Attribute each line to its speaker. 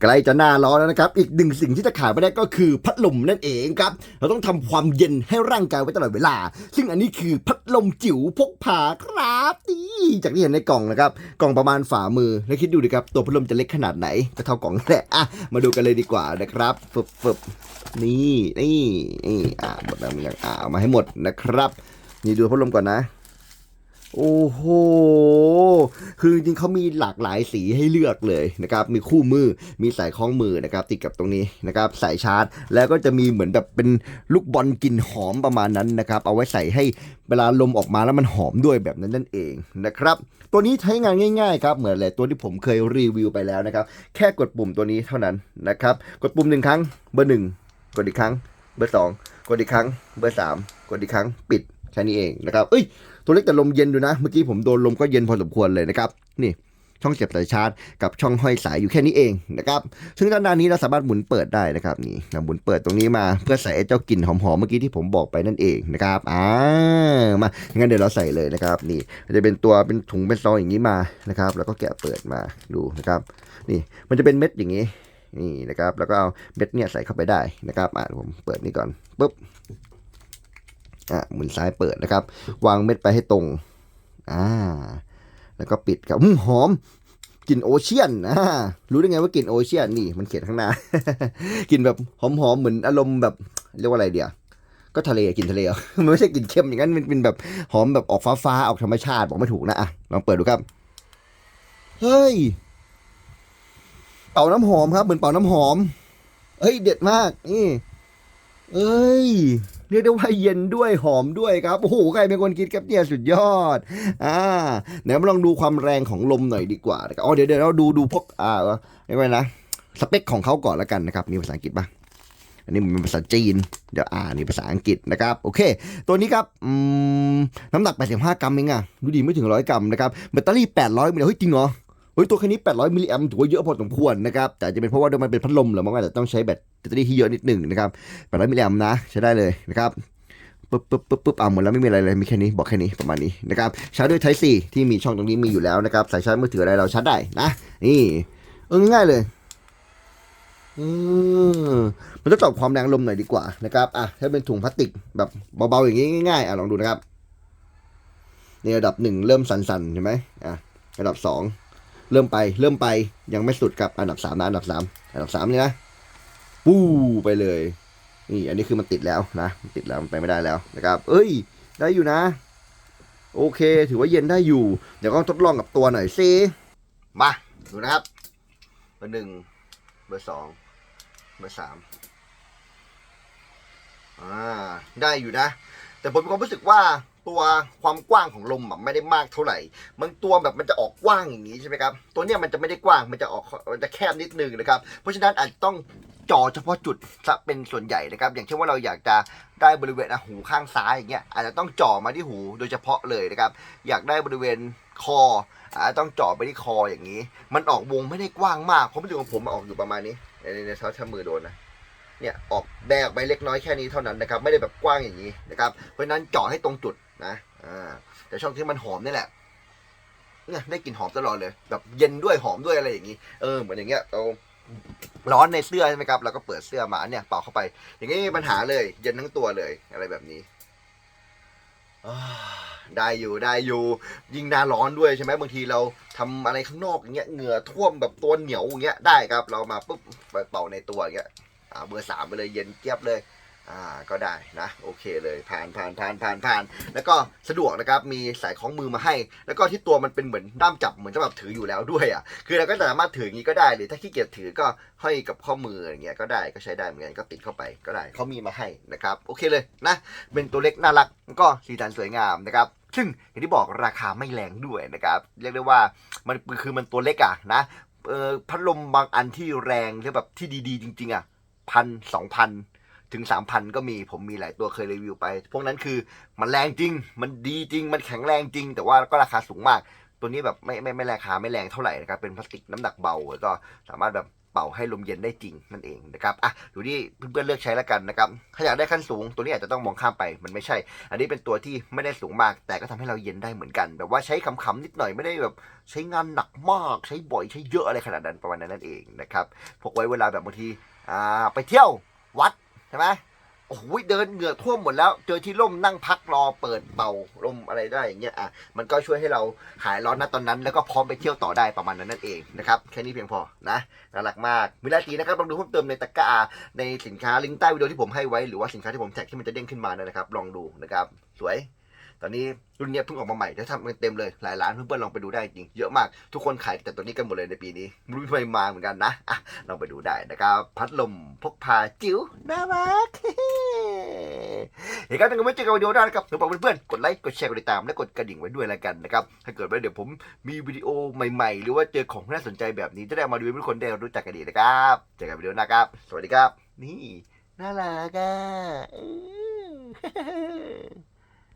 Speaker 1: ใกล้จะหน้าร้อนแล้วนะครับ อีกหนึ่งสิ่งที่จะขาดไม่ได้ก็คือพัดลมนั่นเองครับ เราต้องทำความเย็นให้ร่างกายไว้ตลอดเวลา ซึ่งอันนี้คือพัดลมจิ๋วพกพาครับนี่จากที่เห็นในกล่องนะครับ กล่องประมาณฝ่ามือ แล้วคิดดูดิครับ ตัวพัดลมจะเล็กขนาดไหน ก็เท่ากล่องแหละอะ มาดูกันเลยดีกว่านะครับฟึบฟึบนี่นี่นี่อะหมดแล้วมันยังอะเอามาให้หมดนะครับ นี่ดูพัดลมก่อนนะ โอ้โห คือจริงๆเขามีหลากหลายสีให้เลือกเลยนะครับ มีคู่มือ มีสายคล้องมือนะครับ ติดกับตรงนี้นะครับ สายชาร์จ แล้วก็จะมีเหมือนแบบเป็นลูกบอลกลิ่นหอมประมาณนั้นนะครับ เอาไว้ใส่ให้เวลาลมออกมาแล้วมันหอมด้วยแบบนั้นนั่นเองนะครับ ตัวนี้ใช้งานง่ายๆครับ เหมือนอะไรตัวที่ผมเคยรีวิวไปแล้วนะครับ แค่กดปุ่มตัวนี้เท่านั้นนะครับ กดปุ่มหนึ่งครั้ง เบอร์หนึ่ง กดอีกครั้ง เบอร์สอง กดอีกครั้ง เบอร์สาม กดอีกครั้ง ปิด แค่นี้เองนะครับ เอ้ย ตัวเล็กแต่ลมเย็นดูนะ เมื่อกี้ผมโดนลมก็เย็นพอสมควรเลยนะครับ นี่ช่องเสียบสายชาร์จกับช่องห้อยสายอยู่แค่นี้เองนะครับ ซึ่งด้านหน้านี้เราสามารถหมุนเปิดได้นะครับนี่หมุนเปิดตรงนี้มาเพื่อใส่เจ้ากลิ่นหอมๆเมื่อกี้ที่ผมบอกไปนั่นเองนะครับอ่ามางั้นเดี๋ยวเราใส่เลยนะครับนี่จะเป็นตัวเป็นถุงเป็นซองอย่างนี้มานะครับ แล้วก็แกะเปิดมาดูนะครับ นี่มันจะเป็นเม็ดอย่างนี้นี่นะครับ แล้วก็เอาเม็ดเนี่ยใส่เข้าไปได้นะครับอ่าผมเปิดนี่ก่อนปุ๊บ อะหมุนซ้ายเปิดนะครับ วางเม็ดไปให้ตรงอ่าแล้วก็ปิดครับอืมหอมกลิ่นโอเชียนอ่ารู้ได้ไงว่ากลิ่นโอเชียนนี่มันเขียนข้างหน้ากลิ่นแบบหอมๆเหมือนอารมณ์แบบเรียกว่าอะไรเดียวก็ทะเลกลิ่นทะเลมันไม่ใช่กลิ่นเค็มอย่างนั้นมันเป็นแบบหอมแบบออกฟ้าๆออกธรรมชาติบอกไม่ถูกนะอะลองเปิดดูครับเฮ้ยเป่าน้ำหอมครับเหมือนเป่าน้ำหอมเฮ้ยเด็ดมากนี่เอ้ย เรียกได้ว่าเย็นด้วยหอมด้วยครับโอ้โหใครเป็นคนคิดครับเนี่ยสุดยอดอ่าเดี๋ยวมาลองดูความแรงของลมหน่อยดีกว่าอ๋อเดี๋ยวเดี๋ยวเราดูดูพวกอ่าเรียกว่านะสเปคของเขาก่อนแล้วกันนะครับมีภาษาอังกฤษปะอันนี้มันเป็นภาษาจีน เดี๋ยวอ่านี่ภาษาอังกฤษนะครับ โอเค ตัวนี้ครับน้ำหนัก 85 กรัมเองอะดูดีไม่ถึง 100 กรัมนะครับแบตเตอรี่ 800มิลลิแอมป์เฮ้ยจริงเหรอ เฮ้ยตัวแค่นี้ 800 มิลลิแอมถือว่าเยอะพอสมควรนะครับ แต่อาจจะเป็นเพราะว่ามันเป็นพัดลมหรือมันก็อาจจะต้องใช้แบตเตอรี่ที่เยอะนิดหนึ่งนะครับ 800 มิลลิแอมนะ ใช้ได้เลยนะครับปึ๊บปึ๊บปึ๊บปึ๊บอ่าหมดแล้วไม่มีอะไรเลย มีแค่นี้ บอกแค่นี้ประมาณนี้นะครับ ชาร์จด้วย Type C ที่มีช่องตรงนี้มีอยู่แล้วนะครับ สายชาร์จมือถืออะไรเราชาร์จได้นะ นี่เออง่ายๆเลยออมันจะตอบความแรงลมหน่อยดีกว่านะครับอะถ้าเป็นถุงพลาสติกแบบเบาๆอย่างนี้ง่ายๆอะลองดูนะครับในระดับหนึ่งเริ่มสั่นๆใช่ไหมอะระดับสอง เริ่มไปเริ่มไปยังไม่สุดครับอันดับสามนะอันดับสามอันดับสามนี่นะปู้ไปเลยนี่อันนี้คือมันติดแล้วนะมันติดแล้วมันไปไม่ได้แล้วนะครับ เอ้ย ได้อยู่นะ โอเค ถือว่าเย็นได้อยู่ เดี๋ยวก็ทดลองกับตัวหน่อยสิมาดูนะครับเบอร์หนึ่งเบอร์สองเบอร์สามอ่าได้อยู่นะ แต่ผมมีความรู้สึกว่า ตัวความกว้างของลมอะไม่ได้มากเท่าไหร่บางตัวแบบมันจะออกกว้างอย่างนี้ใช่ไหมครับตัวเนี้ยมันจะไม่ได้กว้างมันจะออกมันจะแคบนิดนึงนะครับ เพราะฉะนั้นอาจจะต้องจ่อเฉพาะจุดซะเป็นส่วนใหญ่นะครับ อย่างเช่นว่าเราอยากจะได้บริเวณหูข้างซ้ายอย่างเงี้ยอาจจะต้องจ่อมาที่หูโดยเฉพาะเลยนะครับ อยากได้บริเวณคออาจจะต้องจ่อไปที่คออย่างนี้ มันออกวงไม่ได้กว้างมากเพราะไม่ถึงของผมมันออกอยู่ประมาณนี้ในในเท้าถ้ามือโดนนะเนี่ยออกแบกไปเล็กน้อยแค่นี้เท่านั้นนะครับ ไม่ได้แบบกว้างอย่างนี้นะครับเพราะฉะนั้นเจาะให้ตรงจุด นะอ่าแต่ช่องที่มันหอมนี่แหละเนี่ยได้กลิ่นหอมตลอดเลย แบบเย็นด้วยหอมด้วยอะไรอย่างนี้ เออเหมือนอย่างเงี้ยเราร้อนในเสื้อใช่ไหมครับเราก็เปิดเสื้อมาเนี่ยเป่าเข้าไป อย่างนี้ไม่มีปัญหาเลย เย็นทั้งตัวเลยอะไรแบบนี้ได้อยู่ได้อยู่ ยิ่งหน้าร้อนด้วยใช่ไหมบางทีเราทำอะไรข้างนอกอย่างเงี้ยเหงื่อท่วมแบบตัวเหนียวอย่างเงี้ยได้ครับ เรามาปุ๊บไปเป่าในตัวอย่างเงี้ยอ่าเบอร์สามไปเลยเย็นเจี๊ยบเลย อ่าก็ได้นะโอเคเลยผ่านผ่านผ่านผ่านผ่านแล้วก็สะดวกนะครับมีสายคล้องมือมาให้ แล้วก็ที่ตัวมันเป็นเหมือนด้ามจับเหมือนจะแบบถืออยู่แล้วด้วยอะคือเราก็สามารถถืออย่างนี้ก็ได้หรือถ้าขี้เกียจถือก็ห้อยกับข้อมืออย่างเงี้ยก็ได้ก็ใช้ได้เหมือนกันก็ติดเข้าไปก็ได้เขามีมาให้นะครับโอเคเลยนะเป็นตัวเล็กน่ารักก็สีสันสวยงามนะครับซึ่งอย่างที่บอกราคาไม่แรงด้วยนะครับเรียกได้ว่ามันคือมันตัวเล็กอะนะเออพัดลมบางอันที่แรงหรือแบบที่ดีๆ จริง ๆอะพันสองพัน ถึงสามพันก็มีผมมีหลายตัวเคยรีวิวไป พวกนั้นคือมันแรงจริง มันดีจริง มันแข็งแรงจริง แต่ว่าก็ราคาสูงมาก ตัวนี้แบบไม่ไม่ไม่ราคาไม่แรงเท่าไหร่นะครับ เป็นพลาสติกน้ำหนักเบาแล้วก็สามารถแบบเป่าให้ลมเย็นได้จริงนั่นเองนะครับ อะดูที่เพื่อนๆเลือกใช้แล้วกันนะครับ ถ้าอยากได้ขั้นสูงตัวนี้อาจจะต้องมองข้ามไป มันไม่ใช่ อันนี้เป็นตัวที่ไม่ได้สูงมาก แต่ก็ทำให้เราเย็นได้เหมือนกัน แบบว่าใช้ขำๆนิดหน่อยไม่ได้แบบใช้งานหนักมาก ใช้บ่อยใช้เยอะอะไรขนาดนั้นประมาณนั้นนั่นเองนะครับ พกไว้เวลาแบบบางที อ่า ไปเที่ยว ใช่ไหมโอ้โหเดินเหงื่อท่วมหมดแล้ว เจอที่ร่มนั่งพักรอเปิดเป่าลมอะไรได้อย่างเงี้ยอะมันก็ช่วยให้เราหายร้อนนะตอนนั้น แล้วก็พร้อมไปเที่ยวต่อได้ประมาณนั้นนั่นเองนะครับแค่นี้เพียงพอนะน่ารักมากมิลาตีนะครับลองดูเพิ่มเติมในตะกร้าในสินค้าลิงก์ใต้วิดีโอที่ผมให้ไว้หรือว่าสินค้าที่ผมแท็กที่มันจะเด้งขึ้นมานะครับ ลองดูนะครับ สวย ตอนนี้รุ่นนี้เพิ่งออกมาใหม่จะทำกันเต็มเลยหลายร้านเพื่อนๆลองไปดูได้จริงเยอะมากทุกคนขายแต่ตัวนี้กันหมดเลยในปีนี้ไม่รู้ทำไมมาเหมือนกันนะอะลองไปดูได้นะครับพัดลมพกพาจิ๋วน่ารักเห็นกันกันไว้เจอกันวิดีโอหน้านะครับสำหรับเพื่อนๆกดไลค์กดแชร์กดติดตามและกดกระดิ่งไว้ด้วยแล้วกันนะครับถ้าเกิดว่าเดี๋ยวผมมีวิดีโอใหม่ๆ หรือว่าเจอของน่าสนใจแบบนี้จะได้มาดูให้ทุกคนได้รู้จักกันดีนะครับเจอกันวิดีโอหน้าครับสวัสดีครับ นี่น่ารักอะ